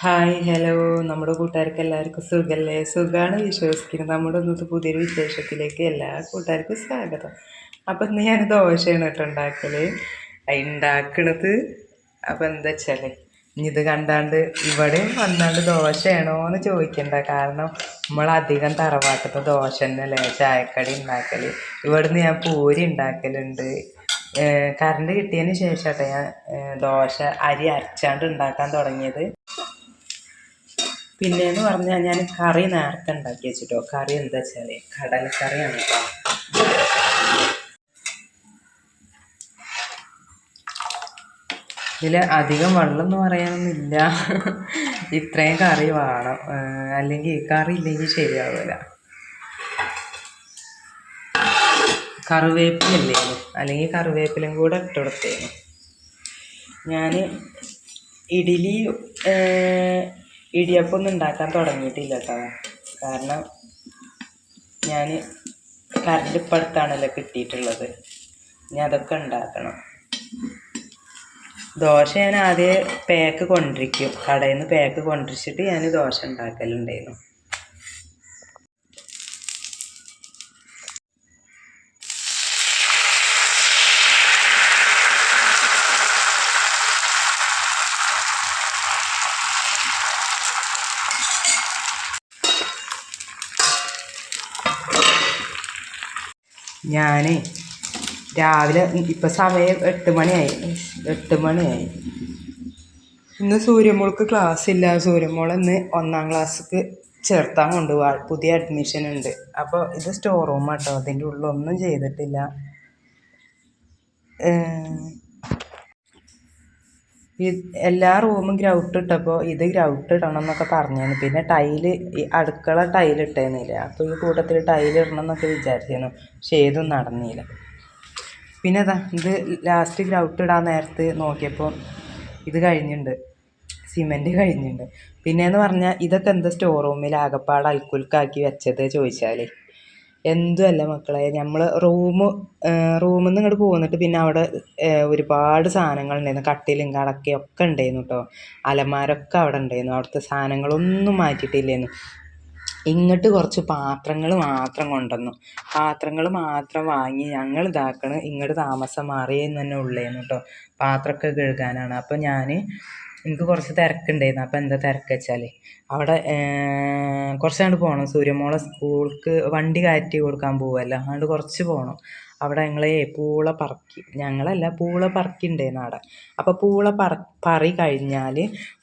Hi hello. നമ്മുടെ കൂട്ടുകാർക്ക് എല്ലാവർക്കും സുഖമല്ലേ സുഖമാണ് വിശ്വസിക്കുന്നത്. നമ്മുടെ ഇന്നത്തെ പുതിയൊരു വിശേഷത്തിലേക്ക് എല്ലാ കൂട്ടുകാർക്കും സ്വാഗതം. അപ്പം ഇന്ന് ഞാൻ ദോശയാണ് കേട്ടോ ഉണ്ടാക്കൽ ഉണ്ടാക്കണത്. അപ്പം എന്താ വെച്ചാൽ ഇത് കണ്ടാണ്ട് ഇവിടെ വന്നാണ്ട് ദോശയാണോ എന്ന് ചോദിക്കണ്ട. കാരണം നമ്മളധികം തറവാട്ടത്തെ ദോശ തന്നെയല്ലേ ചായക്കടി ഉണ്ടാക്കൽ ഇവിടുന്ന് ഞാൻ പൂരി ഉണ്ടാക്കലുണ്ട്. കറണ്ട് കിട്ടിയതിന് ശേഷം ഞാൻ ദോശ അരി അരച്ചാണ്ട് ഉണ്ടാക്കാൻ തുടങ്ങിയത്. പിന്നെയെന്ന് പറഞ്ഞാൽ ഞാൻ കറി നേരത്തെ ഉണ്ടാക്കി വെച്ചിട്ടോ. കറി എന്താ വെച്ചാൽ കടലക്കറിയാണ് കേട്ടോ ഇതിൽ അധികം വെള്ളം എന്ന് പറയാനൊന്നുമില്ല. ഇത്രയും കറി വേണം. അല്ലെങ്കിൽ കറി ഇല്ലെങ്കിൽ ശരിയാവില്ല കറിവേപ്പിലല്ലേ? അല്ലെങ്കിൽ കറിവേപ്പിലും കൂടെ ഇട്ട് കൊടുത്തേനു. ഞാൻ ഇഡ്ഡലി ഇടിയപ്പം ഒന്നും ഉണ്ടാക്കാൻ തുടങ്ങിയിട്ടില്ല കേട്ടോ കാരണം ഞാൻ കറണ്ട് ഇപ്പം അടുത്താണല്ലോ കിട്ടിയിട്ടുള്ളത്. ഇനി അതൊക്കെ ഉണ്ടാക്കണം. ദോശ ഞാൻ ആദ്യം പാക്ക് കൊണ്ടിരിക്കും. കടയിൽ നിന്ന് പാക്ക് കൊണ്ടിരിച്ചിട്ട് ഞാൻ ദോശ ഉണ്ടാക്കലുണ്ടായിരുന്നു. ഞാൻ രാവിലെ ഇപ്പം സമയം എട്ട് മണിയായി. എട്ട് മണിയായി. ഇന്ന് സൂര്യമോൾക്ക് ക്ലാസ് ഇല്ല. സൂര്യമോൾ ഇന്ന് ഒന്നാം ക്ലാസ്സിക്ക് ചേർത്താൻ കൊണ്ടുപോകാൻ പുതിയ അഡ്മിഷൻ ഉണ്ട്. അപ്പോൾ ഇത് സ്റ്റോർ റൂം കേട്ടോ അതിന്റെ ഉള്ളൊന്നും ചെയ്തിട്ടില്ല. എല്ലാ റൂമും ഗ്രൗട്ട് ഇട്ടപ്പോൾ ഇത് ഗ്രൗട്ട് ഇടണം എന്നൊക്കെ പറഞ്ഞേന് പിന്നെ ടൈൽ ഈ അടുക്കള ടൈൽ ഇട്ടേന്നില്ല? അപ്പോൾ ഈ കൂട്ടത്തിൽ ടൈൽ ഇടണം എന്നൊക്കെ വിചാരിച്ചേനു പക്ഷേ ഏതും നടന്നില്ല. പിന്നെ ഇത് ലാസ്റ്റ് ഗ്രൗട്ട് ഇടാൻ നേരത്ത് നോക്കിയപ്പോൾ ഇത് കഴിഞ്ഞിട്ടുണ്ട് സിമെന്റ് കഴിഞ്ഞിട്ടുണ്ട് പിന്നെയെന്ന് പറഞ്ഞാൽ ഇതൊക്കെ എന്താ സ്റ്റോർ റൂമിൽ ആകപ്പാട് അൽക്കുൽക്കാക്കി വെച്ചത് ചോദിച്ചാൽ എന്തുമല്ല മക്കളെ നമ്മൾ റൂം റൂമിൽ നിന്ന് ഇങ്ങോട്ട് പോന്നിട്ട് പിന്നെ അവിടെ ഒരുപാട് സാധനങ്ങൾ ഉണ്ടായിരുന്നു. കട്ടിലും കടക്കയും ഒക്കെ ഉണ്ടായിരുന്നു കേട്ടോ അലമാരൊക്കെ അവിടെ ഉണ്ടായിരുന്നു. അവിടുത്തെ സാധനങ്ങളൊന്നും മാറ്റിയിട്ടില്ലായിരുന്നു. ഇങ്ങോട്ട് കുറച്ച് പാത്രങ്ങൾ മാത്രം കൊണ്ടുവന്നു. പാത്രങ്ങൾ മാത്രം വാങ്ങി ഞങ്ങൾ ഇതാക്കണ്. ഇങ്ങോട്ട് താമസം മാറിയെന്ന് തന്നെ ഉള്ളേന്ന് കേട്ടോ പാത്രമൊക്കെ കഴുകാനാണ്. അപ്പോൾ ഞാൻ എനിക്ക് കുറച്ച് തിരക്കുണ്ടായിരുന്നു. അപ്പോൾ എന്താ തിരക്ക് വെച്ചാൽ അവിടെ കുറച്ചങ്ങോട്ട് പോകണം സൂര്യമോളെ സ്കൂൾക്ക് വണ്ടി കയറ്റി കൊടുക്കാൻ പോവുമല്ലോ അതുകൊണ്ട് കുറച്ച് പോകണം അവിടെ ഞങ്ങളെ പൂള പറക്കി ഞങ്ങളല്ല പൂള പറക്കിണ്ടായിരുന്നു അവിടെ. അപ്പോൾ പൂള പറ പറി കഴിഞ്ഞാൽ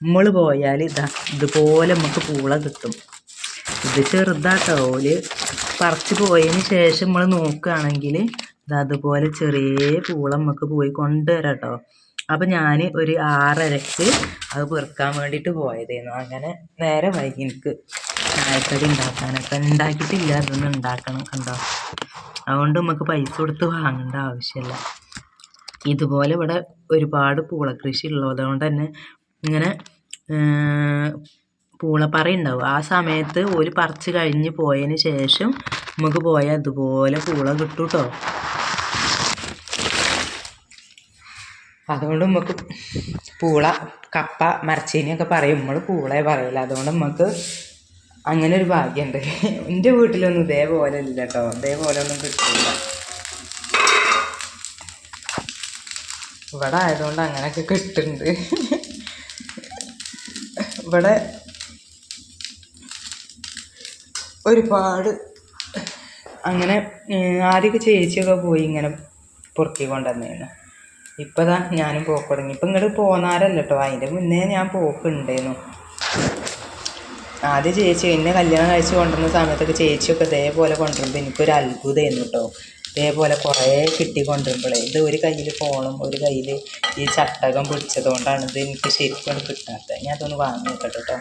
നമ്മൾ പോയാൽ ഇതാ ഇതുപോലെ നമുക്ക് പൂള കിട്ടും. ഇത് ചെറുതാട്ടോ. ഓൽ പറിച്ച് പോയതിന് ശേഷം നമ്മൾ നോക്കുകയാണെങ്കിൽ ഇതതുപോലെ ചെറിയ പൂള നമുക്ക് പോയി കൊണ്ടുവരാം കേട്ടോ അപ്പം ഞാൻ ഒരു ആറരക്ക് അത് പെറുക്കാൻ വേണ്ടിയിട്ട് പോയതായിരുന്നു അങ്ങനെ നേരെ വൈകി എനിക്ക് ചായക്കടി ഉണ്ടാക്കാനൊക്കെ ഉണ്ടാക്കിയിട്ടില്ല അതൊന്നും ഉണ്ടാക്കണം കണ്ടോ. അതുകൊണ്ട് നമുക്ക് പൈസ കൊടുത്ത് വാങ്ങേണ്ട ആവശ്യമില്ല ഇതുപോലെ ഇവിടെ ഒരുപാട് പൂള കൃഷി ഉള്ളതുകൊണ്ട് തന്നെ ഇങ്ങനെ പൂളപ്പറ ഉണ്ടാവും. ആ സമയത്ത് ഒരു പറിച്ച് കഴിഞ്ഞ് പോയതിന് ശേഷം നമുക്ക് പോയാൽ അതുപോലെ പൂള കിട്ടും കേട്ടോ അതുകൊണ്ട് നമുക്ക് പൂള കപ്പ മരച്ചീനിയൊക്കെ പറയും. നമ്മൾ പൂളേ പറയില്ല. അതുകൊണ്ട് നമുക്ക് അങ്ങനെ ഒരു ഭാഗ്യമുണ്ട് എന്റെ വീട്ടിലൊന്നും ഇതേപോലെ ഇല്ല കേട്ടോ ഇതേപോലെ ഒന്നും കിട്ടില്ല ഇവിടെ ആയതുകൊണ്ട് അങ്ങനെയൊക്കെ കിട്ടുന്നുണ്ട് ഇവിടെ ഒരുപാട് അങ്ങനെ ആദ്യമൊക്കെ ചേച്ചിയൊക്കെ പോയി ഇങ്ങനെ പൊറുക്കി കൊണ്ടുവന്നേനു ഇപ്പം ദാ ഞാനും പോക്ക് തുടങ്ങി ഇപ്പം ഇങ്ങോട്ട് പോന്നാരല്ല കേട്ടോ അതിന്റെ മുന്നേ ഞാൻ പോക്കുണ്ടായിരുന്നു ആദ്യം ചേച്ചി എന്നെ കല്യാണം കഴിച്ച് കൊണ്ടുവന്ന സമയത്തൊക്കെ ചേച്ചിയൊക്കെ ഇതേപോലെ കൊണ്ടുവരുമ്പോൾ എനിക്കൊരു അത്ഭുതമായിരുന്നു കേട്ടോ ഇതേപോലെ കുറേ കിട്ടി കൊണ്ടുവരുമ്പോഴേ ഇത് ഒരു കയ്യിൽ ഫോണും ഒരു കയ്യിൽ ഈ ചട്ടകം പിടിച്ചതുകൊണ്ടാണ് ഇത് എനിക്ക് ശരിക്കും കിട്ടാത്തത് ഞാൻ അതൊന്ന് വാങ്ങി കേട്ടോ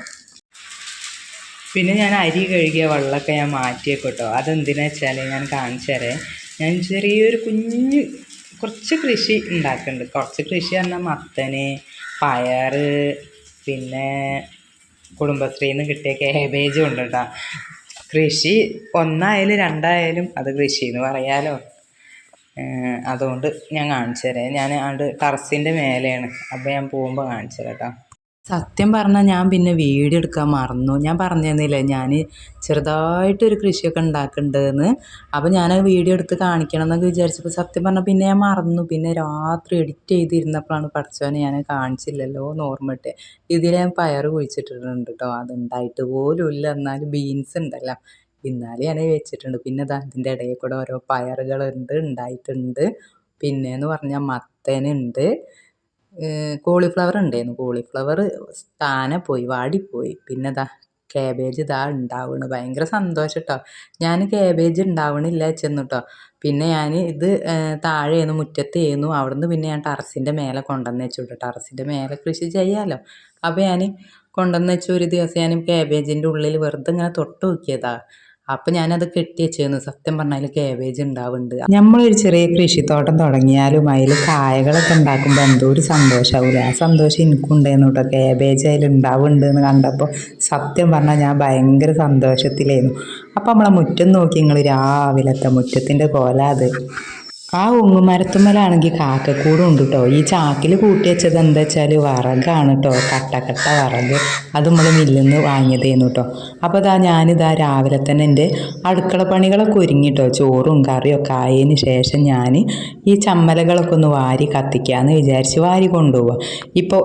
പിന്നെ ഞാൻ അരി കഴുകിയ വെള്ളമൊക്കെ ഞാൻ മാറ്റിയേക്കും കേട്ടോ അതെന്തിനാ വെച്ചാൽ ഞാൻ കാണിച്ചു തരേ. ഞാൻ ചെറിയൊരു കുഞ്ഞ് കുറച്ച് കൃഷി ഉണ്ടാക്കുന്നുണ്ട് കുറച്ച് കൃഷി പറഞ്ഞാൽ മത്തന് പയർ പിന്നെ കുടുംബശ്രീയിൽ നിന്ന് കിട്ടിയ കേബേജും ഉണ്ട് കേട്ടോ. കൃഷി ഒന്നായാലും രണ്ടായാലും അത് കൃഷി എന്ന് പറയാലോ അതുകൊണ്ട് ഞാൻ കാണിച്ചു തരാം. ഞാൻ ആണ്ട് ടെറസിന്റെ മേലെയാണ്. അപ്പോൾ ഞാൻ പോകുമ്പോൾ കാണിച്ചു തരാം കേട്ടോ. സത്യം പറഞ്ഞാൽ ഞാൻ പിന്നെ വീഡിയോ എടുക്കാൻ മറന്നു. ഞാൻ പറഞ്ഞിരുന്നില്ലേ ഞാൻ ചെറുതായിട്ടൊരു കൃഷിയൊക്കെ ഉണ്ടാക്കുന്നുണ്ടെന്ന്. അപ്പോൾ ഞാൻ വീഡിയോ എടുത്ത് കാണിക്കണം എന്നൊക്കെ വിചാരിച്ചപ്പോൾ സത്യം പറഞ്ഞാൽ പിന്നെ ഞാൻ മറന്നു. പിന്നെ രാത്രി എഡിറ്റ് ചെയ്തിരുന്നപ്പോഴാണ് പഠിച്ചവനെ ഞാൻ കാണിച്ചില്ലല്ലോ എന്ന് ഓർമ്മയിട്ടെ. ഇതിൽ ഞാൻ പയർ കുഴിച്ചിട്ടിട്ടുണ്ട് കേട്ടോ അതുണ്ടായിട്ട് പോലും ഇല്ല. എന്നാലും ബീൻസ് ഉണ്ടല്ലോ. ഇന്നാലും ഞാൻ വെച്ചിട്ടുണ്ട്. പിന്നെ അതിന്റെ ഇടയിൽ കൂടെ ഓരോ പയറുകളുണ്ട് ഉണ്ടായിട്ടുണ്ട്. പിന്നെയെന്ന് പറഞ്ഞാൽ മത്തനുണ്ട്. കോളിഫ്ലവർ ഉണ്ടായിരുന്നു. കോളിഫ്ലവർ താനെ പോയി വാടിപ്പോയി. പിന്നെ ദാ കാബേജ് ഇതാ ഉണ്ടാവുന്നു ഭയങ്കര സന്തോഷം കേട്ടോ ഞാൻ കാബേജ് ഉണ്ടാവണില്ല ചെന്നു കേട്ടോ പിന്നെ ഞാൻ ഇത് താഴെയായിരുന്നു മുറ്റത്തേന്നു അവിടുന്ന് പിന്നെ ഞാൻ ടെറസിന്റെ മേലെ കൊണ്ടുവന്ന് വെച്ചു കേട്ടോ ടെറസിന്റെ മേലെ കൃഷി ചെയ്യാമല്ലോ അപ്പോൾ ഞാൻ കൊണ്ടുവന്ന് വെച്ചു ഒരു ദിവസം ഞാൻ കാബേജിന്റെ ഉള്ളിൽ വെറുതെ ഇങ്ങനെ തൊട്ട് നോക്കിയതാണ് അപ്പം ഞാനത് കെട്ടി വെച്ചിരുന്നു സത്യം പറഞ്ഞാൽ കാബേജ് ഉണ്ടാവുന്നുണ്ട്. നമ്മളൊരു ചെറിയ കൃഷിത്തോട്ടം തുടങ്ങിയാലും അതിൽ കായകളൊക്കെ ഉണ്ടാക്കുമ്പോൾ എന്തോ ഒരു സന്തോഷമാവില്ല ആ സന്തോഷം എനിക്കുണ്ടായിരുന്നു കേട്ടോ. കാബേജ് അതിൽ ഉണ്ടാവുന്നുണ്ട് എന്ന് കണ്ടപ്പോൾ സത്യം പറഞ്ഞാൽ ഞാൻ ഭയങ്കര സന്തോഷത്തിലായിരുന്നു. അപ്പം നമ്മളെ മുറ്റം നോക്കി നിങ്ങൾ രാവിലത്തെ മുറ്റത്തിന്റെ പോലെ അത്. ആ ഉങ്ങുമരത്തുമ്മലാണെങ്കിൽ കാക്കക്കൂടും ഉണ്ട് കേട്ടോ ഈ ചാക്കിൽ കൂട്ടി വെച്ചത് എന്താ വെച്ചാൽ വറകാണ് കേട്ടോ കട്ടക്കട്ട വറക്. അത് നമ്മൾ മില്ലിൽ നിന്ന് വാങ്ങിയതേന്നു കേട്ടോ അപ്പോൾ ഇതാ ഞാനിതാ രാവിലെ തന്നെ എന്റെ അടുക്കള പണികളൊക്കെ ഒരുങ്ങി കേട്ടോ ചോറും കറിയും ഒക്കെ ആയതിന് ശേഷം ഞാൻ ഈ ചമ്മലകളൊക്കെ ഒന്ന് വാരി കത്തിക്കാമെന്ന് വിചാരിച്ച് വാരി കൊണ്ടുപോവുക ഇപ്പോൾ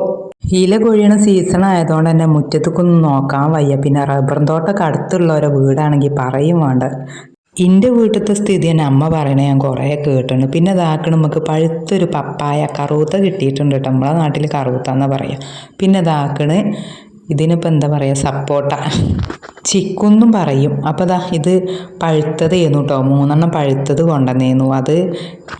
ഇല കൊഴിയണ സീസൺ ആയതുകൊണ്ട് തന്നെ മുറ്റത്തേക്കൊന്നും നോക്കാൻ വയ്യ. പിന്നെ റബ്ബർ തോട്ടമൊക്കെ അടുത്തുള്ളവരെ വീടാണെങ്കിൽ പറയും വേണ്ട. എന്റെ വീട്ടിലത്തെ സ്ഥിതി തന്നെ അമ്മ പറയണ ഞാൻ കുറേ കേട്ടിട്ടുണ്ട്. പിന്നെ ഇതാക്കണ നമുക്ക് പഴുത്തൊരു പപ്പായ കറുത്ത കിട്ടിയിട്ടുണ്ട് കേട്ടോ. നമ്മളെ നാട്ടിൽ കറുത്ത എന്ന് പറയുക പിന്നെ ഇതാക്കണ് ഇതിനിപ്പോൾ എന്താ പറയുക സപ്പോട്ട. ചിക്കുന്നും പറയും. അപ്പോൾ ദാ ഇത് പഴുത്തതേന്നു കേട്ടോ മൂന്നെണ്ണം പഴുത്തത് കൊണ്ടുവന്നേന്നു. അത്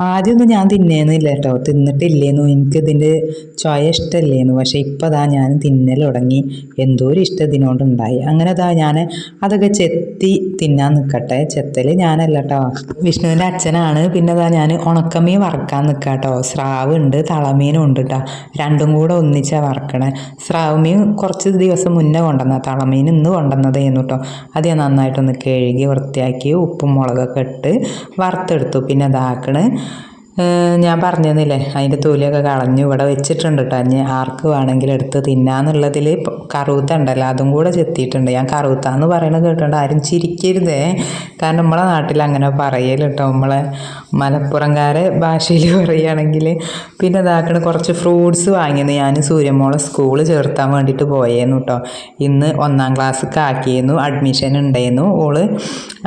ആദ്യമൊന്നും ഞാൻ തിന്നേന്നില്ല കേട്ടോ തിന്നിട്ടില്ലേന്നു. എനിക്ക് ഇതിന്റെ ചോയ ഇഷ്ടമല്ലേന്നു പക്ഷേ ഇപ്പോൾ ദാ ഞാൻ തിന്നൽ തുടങ്ങി. എന്തോ ഒരു ഇഷ്ടം ഇതിനോടുണ്ടായി അങ്ങനെ ദാ ഞാൻ അതൊക്കെ ചെത്തി തിന്നാൻ നിൽക്കട്ടെ ചെത്തൽ ഞാനല്ല കേട്ടോ വിഷ്ണുവിന്റെ അച്ഛനാണ്. പിന്നെ ദാ ഞാൻ ഉണക്കമീൻ വറക്കാൻ നിൽക്കുക കേട്ടോ സ്രാവ് ഉണ്ട് തളമീനും ഉണ്ട് കേട്ടോ രണ്ടും കൂടെ ഒന്നിച്ചാണ് വറക്കണേ. സ്രാവ് മീൻ കുറച്ച് ദിവസം മുന്നേ കൊണ്ടുവന്ന തളമീൻ ഇന്ന് കൊണ്ടുവന്നതേന്നു കേട്ടോ അത് ഞാൻ നന്നായിട്ടൊന്ന് കഴുകി വൃത്തിയാക്കി ഉപ്പും മുളകൊക്കെ ഇട്ട് വറുത്തെടുത്തു. പിന്നെ അതാക്കണ് ഞാൻ പറഞ്ഞതെന്നില്ലേ അതിന്റെ തൊലിയൊക്കെ കളഞ്ഞു ഇവിടെ വെച്ചിട്ടുണ്ട് കേട്ടോ അഞ്ഞ് ആർക്ക് വേണമെങ്കിലും എടുത്ത് തിന്നാന്നുള്ളതിൽ കറുത്ത ഉണ്ടല്ലോ അതും കൂടെ ചെത്തിയിട്ടുണ്ട്. ഞാൻ കറുത്ത എന്ന് പറയണത് കേട്ടിട്ടുണ്ട് ആരും ചിരിക്കരുതേ. കാരണം നമ്മളെ നാട്ടിൽ അങ്ങനെ പറയൽ കേട്ടോ നമ്മളെ മലപ്പുറംകാരെ ഭാഷയിൽ പറയുകയാണെങ്കിൽ പിന്നെ ഇതാക്കണ കുറച്ച് ഫ്രൂട്ട്സ് വാങ്ങിയത് ഞാൻ സൂര്യമോളെ സ്കൂൾ ചേർത്താൻ വേണ്ടിയിട്ട് പോയേന്നു കേട്ടോ ഇന്ന് ഒന്നാം ക്ലാസ്സൊക്കെ ആക്കിയിരുന്നു അഡ്മിഷൻ ഉണ്ടായിരുന്നു ഓൾ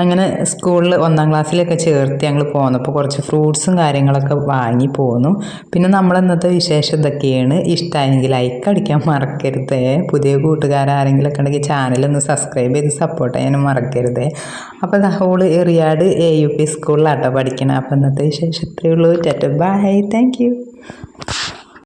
അങ്ങനെ സ്കൂളിൽ ഒന്നാം ക്ലാസ്സിലൊക്കെ ചേർത്ത് ഞങ്ങൾ പോന്നപ്പോൾ കുറച്ച് ഫ്രൂട്ട്സും കാര്യങ്ങളൊക്കെ വാങ്ങി പോന്നു. പിന്നെ നമ്മൾ ഇന്നത്തെ വിശേഷം ഇതൊക്കെയാണ് ഇഷ്ടമായെങ്കിൽ ലൈക്ക് അടിക്കാൻ മറക്കരുതേ. പുതിയ കൂട്ടുകാരാരെങ്കിലൊക്കെ ഉണ്ടെങ്കിൽ ചാനലൊന്ന് സബ്സ്ക്രൈബ് ചെയ്ത് സപ്പോർട്ട് ചെയ്യാനും മറക്കരുതേ. അപ്പോൾ ഹോൾ എറിയാട് എ യു പി സ്കൂളിലാട്ടോ പഠിക്കണം. അപ്പോൾ ഇന്നത്തെ വിശേഷം ഇത്രയേ ഉള്ളൂ. Tata bye thank you